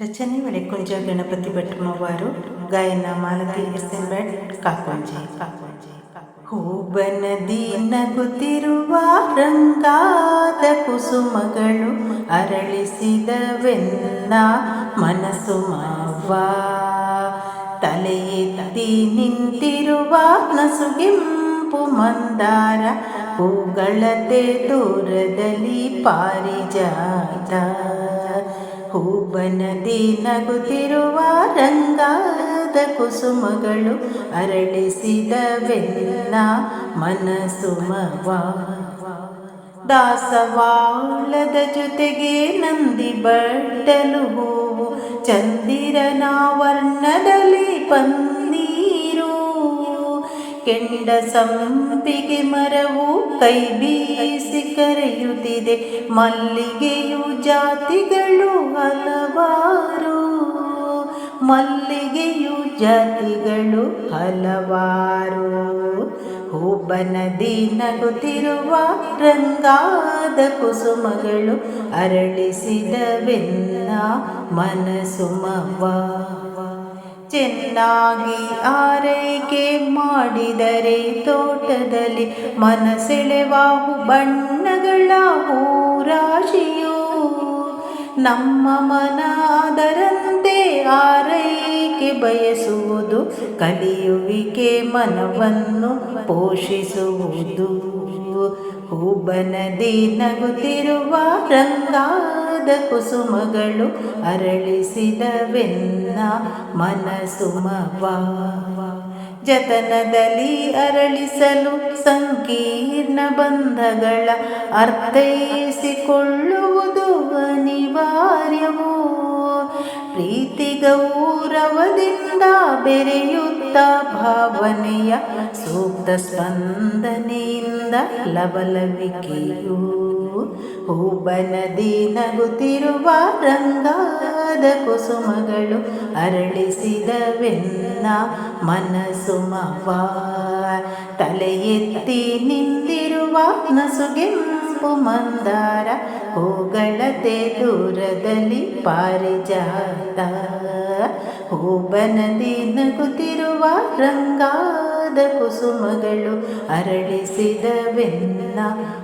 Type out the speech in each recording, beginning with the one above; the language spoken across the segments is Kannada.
ರಚನೆ ಒಡೆಕುಂಜ ಗಣಪತಿ ಭಟ್ಮವಾರು ಗಾಯನ ಮಾಲತಿ ಎಸ್ ಕಾಕೊಂಜಿ. ಕಾಕೊಂಜಿ ಕಾಕೊಂಜೆ ಹೂಬನದಿ ನಗುತ್ತಿರುವ ರಂಗಾದ ಕುಸುಮಗಳು ಅರಳಿಸಿದವೆನ್ನ ಮನಸ್ಸು ಮಾವ ತಲೆಯೆತ್ತಿ ನಿಂತಿರುವ ನಸುಗೆಂಪು ಮಂದಾರ ಹೂಗಳತೆ ದೂರದಲ್ಲಿ ಪಾರಿಜಾತ. ಹೂಬನದಿ ನಗುತ್ತಿರುವ ರಂಗಾದ ಕುಸುಮಗಳು ಅರಳಿಸಿದ ಬೆನ್ನ ಮನಸುಮವ ದಾಸವಾಳದ ಜೊತೆಗೆ ನಂದಿ ಬಟ್ಟಲು ಹೂವು, ಚಂದಿರನ ವರ್ಣದಲ್ಲಿ ಪನ್ನೀರು. ಕೆಂಡ ಸಂಪಿಗೆ ಮರವು ಕೈ ಬೀಸಿ ಕರೆಯುತ್ತಿದೆ, ಮಲ್ಲಿಗೆಯು ಜಾತಿಗಳು ಮಲ್ಲಿಗೆಯು ಜಾತಿಗಳು ಹಲವಾರು. ಹೂಬನದಿ ನಗುತ್ತಿರುವ ರಂಗಾದ ಕುಸುಮಗಳು ಅರಳಿಸಿದವೆಲ್ಲ ಮನಸುಮವ ಚೆನ್ನಾಗಿ ಆರೈಕೆ ಮಾಡಿದರೆ ತೋಟದಲ್ಲಿ ಮನಸೆಳೆವ ಬಣ್ಣಗಳ ಹೂರಾಶಿಯು ನಮ್ಮ ಮನ ಬಯಸುವುದು, ಕಲಿಯುವಿಕೆ ಮನವನ್ನು ಪೋಷಿಸುವುದು. ಹೂಬನದಿ ನಗುತ್ತಿರುವ ರಂಗಾದ ಕುಸುಮಗಳು ಅರಳಿಸಿದವೆನ್ನ ಮನಸುಮವ. ಜತನದಲ್ಲಿ ಅರಳಿಸಲು ಸಂಕೀರ್ಣ ಬಂಧಗಳ ಅರ್ಥೈಸಿಕೊಳ್ಳುವುದು ಗೌರವದಿಂದ ಬೆರೆಯುತ್ತ ಭಾವನೆಯ ಸೂಕ್ತ ಸ್ಪಂದನೆಯಿಂದ ಲವಲವಿಕೆಯು ಹೂಬನದಿ ನಗುತ್ತಿರುವ ರಂಗಾದ ಕುಸುಮಗಳು ಅರಳಿಸಿದವೆನ್ನ ಮನಸುಮವ ತಲೆ ಎತ್ತಿ ನಿಂದಿರುವ ನಸುಗೆಂಪು ಮಂದಾರ ಹೂಗಳತೆ ದೂರದಲ್ಲಿ ಪಾರಿಜಾತ. ಹೂಬನದಿ ನಗುತ್ತಿರುವ ರಂಗಾದ ಕುಸುಮಗಳು ಅರಳಿಸಿದವೆನ್ನ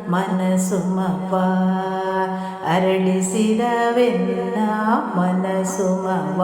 ಮನಸುಮವ ಅರಳಿಸಿದವೆನ್ನ ಮನಸುಮವ